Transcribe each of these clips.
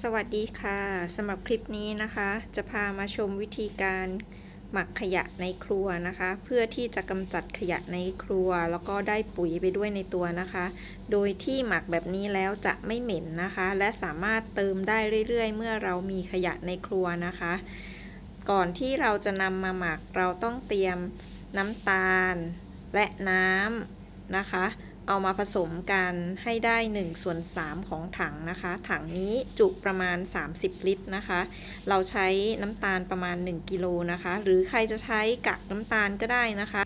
สวัสดีค่ะสำหรับคลิปนี้นะคะ จะพามาชมวิธีการหมักขยะในครัวนะคะ เพื่อที่จะกำจัดขยะในครัว แล้วก็ได้ปุ๋ยไปด้วยในตัวนะคะ โดยที่หมักแบบนี้แล้วจะไม่เหม็นนะคะ และสามารถเติมได้เรื่อยๆ เมื่อเรามีขยะในครัวนะคะ ก่อนที่เราจะนำมาหมักเราต้องเตรียมน้ำตาลและน้ำนะคะ เอามาผสมกันให้ได้1ส่วน3ของถังนะคะ ถังนี้จุประมาณ 30 ลิตรนะคะ เราใช้น้ำตาลประมาณ 1กิโลนะคะ หรือใครจะใช้กากน้ำตาลก็ได้นะคะ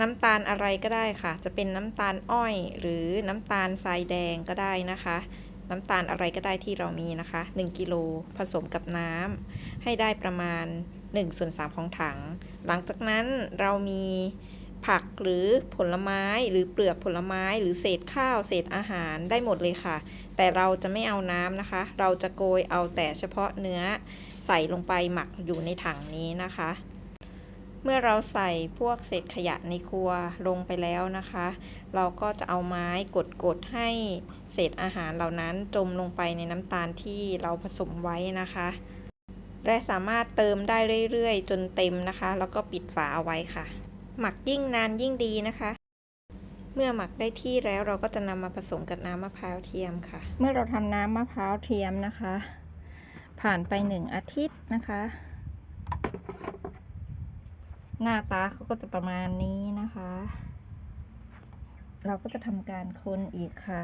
น้ำตาลอะไรก็ได้ค่ะ จะเป็นน้ำตาลอ้อย หรือน้ำตาลทรายแดงก็ได้นะคะน้ำตาลอะไรก็ได้ที่เรามีนะคะ 1กิโลผสมกับน้ำให้ได้ประมาณ1ส่วน3ของถัง หลังจากนั้นเรามี ผักหรือผลไม้หรือเปลือกผลไม้หรือเศษข้าวเศษอาหารได้หมดเลยค่ะ แต่เราจะไม่เอาน้ำนะคะ เราจะโกยเอาแต่เฉพาะเนื้อใส่ลงไปหมักอยู่ในถังนี้นะคะ เมื่อเราใส่พวกเศษขยะในครัวลงไปแล้วนะคะ เราก็จะเอาไม้กดๆให้เศษอาหารเหล่านั้นจมลงไปในน้ำตาลที่เราผสมไว้นะคะและสามารถเติมได้เรื่อยๆ จนเต็มนะคะ แล้วก็ปิดฝาเอาไว้ค่ะ หมักยิ่งนานยิ่งดีนะคะ เมื่อหมักได้ที่แล้วเราก็จะนำมาผสมกับน้ำมะพร้าวเทียมค่ะ เมื่อเราทำน้ำมะพร้าวเทียมนะคะ ผ่านไปหนึ่งอาทิตย์นะคะ หน้าตาเขาก็จะประมาณนี้นะคะ เราก็จะทำการคนอีกค่ะ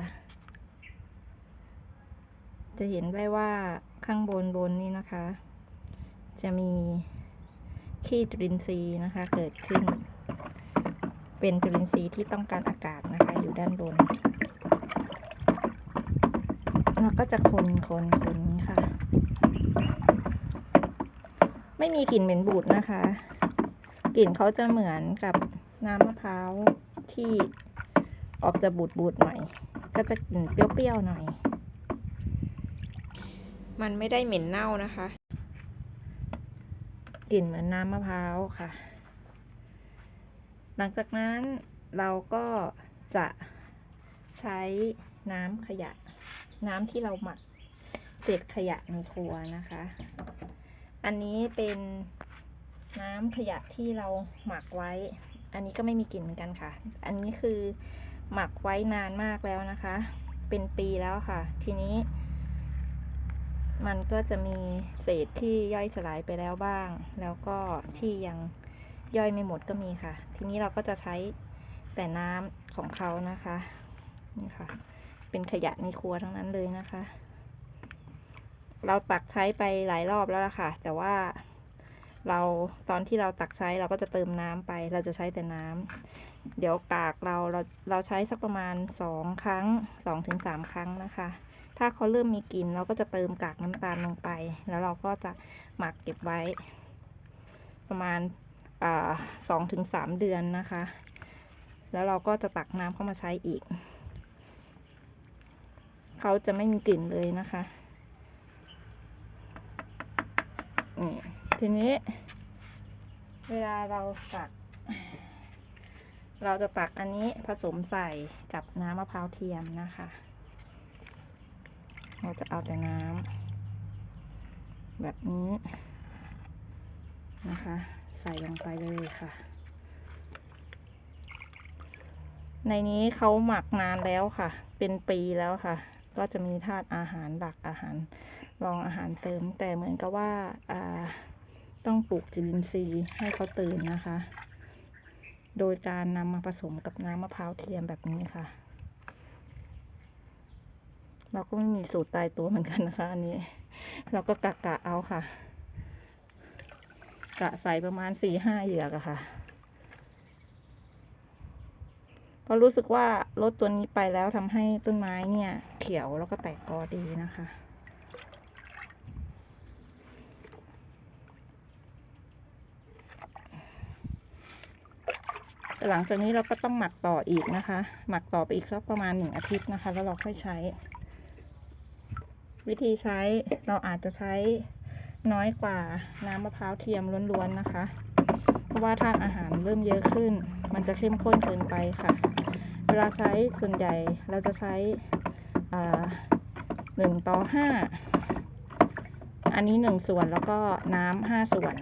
จะเห็นได้ว่าข้างบนบนนี้นะคะ จะมีขี้จุลินทรีย์นะคะเกิดขึ้น เป็นจุลินทรีย์ที่ต้องการอากาศนะคะ อยู่ด้านบนแล้วก็จะคนคนคนนี้ค่ะ ไม่มีกลิ่นเหม็นบูดนะคะ กลิ่นเขาจะเหมือนกับน้ำมะพร้าวที่ออกจะบูดบูดหน่อย ก็จะกลิ่นเปรี้ยวๆหน่อย มันไม่ได้เหม็นเน่านะคะ กลิ่นเหมือนน้ำมะพร้าวค่ะ หลังจากนั้นเราก็จะใช้น้ำขยะ น้ำที่เราหมักเศษขยะในครัวนะคะ อันนี้เป็นน้ำขยะที่เราหมักไว้ อันนี้ก็ไม่มีกลิ่นเหมือนกันค่ะ อันนี้คือหมักไว้นานมากแล้วนะคะ เป็นปีแล้วค่ะ ทีนี้ มันก็จะมีเศษที่ย่อยสลายไปแล้วบ้าง แล้วก็ที่ยัง ย่อยไม่หมดก็มีค่ะ ทีนี้เราก็จะใช้แต่น้ำของเขานะคะ นี่ค่ะ เป็นขยะในครัวทั้งนั้นเลยนะคะ เราตักใช้ไปหลายรอบแล้วล่ะค่ะ แต่ว่าเราตอนที่เราตักใช้เราก็จะเติมน้ำไป เราจะใช้แต่น้ำเดี๋ยวกากเราเราเราใช้สักประมาณสองครั้งสองถึงสามครั้งนะคะ ถ้าเขาเริ่มมีกลิ่นเราก็จะเติมกากน้ำตาลลงไป แล้วเราก็จะหมักเก็บไว้ ประมาณ สองถึงสามเดือนนะคะ แล้วเราก็จะตักน้ำเข้ามาใช้อีก เขาจะไม่มีกลิ่นเลยนะคะนี่ทีนี้เวลาเราตัก เราจะตักอันนี้ผสมใส่กับน้ำมะพร้าวเทียมนะคะ เราจะเอาแต่น้ำแบบนี้นะคะ ใส่ลงไปเลยค่ะ ในนี้เขาหมักนานแล้วค่ะ เป็นปีแล้วค่ะ ก็จะมีธาตุอาหารหลักอาหารรองอาหารเติม แต่เหมือนกับว่าต้องปลูกจุลินทรีย์ให้เขาตื่นนะคะ โดยการนำมาผสมกับน้ำมะพร้าวเทียมแบบนี้ค่ะ เราก็ไม่มีสูตรตายตัวเหมือนกันนะคะอันนี้ เราก็กะกะเอาค่ะ กะใส่ประมาณสี่ห้าเหยือกอะค่ะก็รู้สึกว่าลดตัวนี้ไปแล้วทำให้ต้นไม้เนี่ย เขียวแล้วก็แตกกอดีนะคะหลังจากนี้เราก็ต้องหมักต่ออีกนะคะ หมักต่อไปอีกสักประมาณหนึ่งอาทิตย์นะคะ แล้วเราค่อยใช้ วิธีใช้เราอาจจะใช้ น้อยกว่าน้ำมะพร้าวเทียมล้วนๆนะคะ เพราะว่าธาตุอาหารเริ่มเยอะขึ้น มันจะเข้มข้นเกินไปค่ะ เวลาใช้ส่วนใหญ่เราจะใช้หนึ่งต่อห้าอันนี้หนึ่งส่วนแล้วก็น้ำห้าส่วน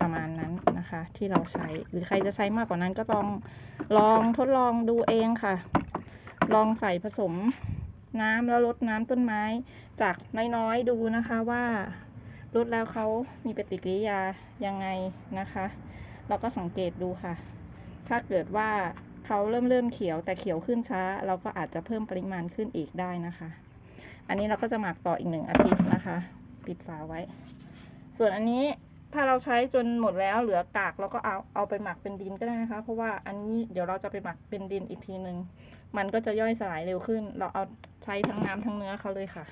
ประมาณนั้นนะคะ ที่เราใช้หรือใครจะใช้มากกว่านั้นก็ต้องลองทดลองดูเองค่ะ ลองใส่ผสมน้ำแล้วลดน้ำต้นไม้จากน้อยๆดูนะคะว่า ลดแล้วเขามีปฏิกิริยายังไงนะคะ เราก็สังเกตดูค่ะ ถ้าเกิดว่าเขาเริ่มเริ่มเขียวแต่เขียวขึ้นช้า เราก็อาจจะเพิ่มปริมาณขึ้นอีกได้นะคะ อันนี้เราก็จะหมักต่ออีกหนึ่งอาทิตย์นะคะ ปิดฝาไว้ ส่วนอันนี้ถ้าเราใช้จนหมดแล้วเหลือกากเราก็เอาเอาไปหมักเป็นดินก็ได้นะคะ เพราะว่าอันนี้เดี๋ยวเราจะไปหมักเป็นดินอีกทีหนึ่งมันก็จะย่อยสลายเร็วขึ้น เราเอาใช้ทั้งน้ำทั้งเนื้อเขาเลยค่ะ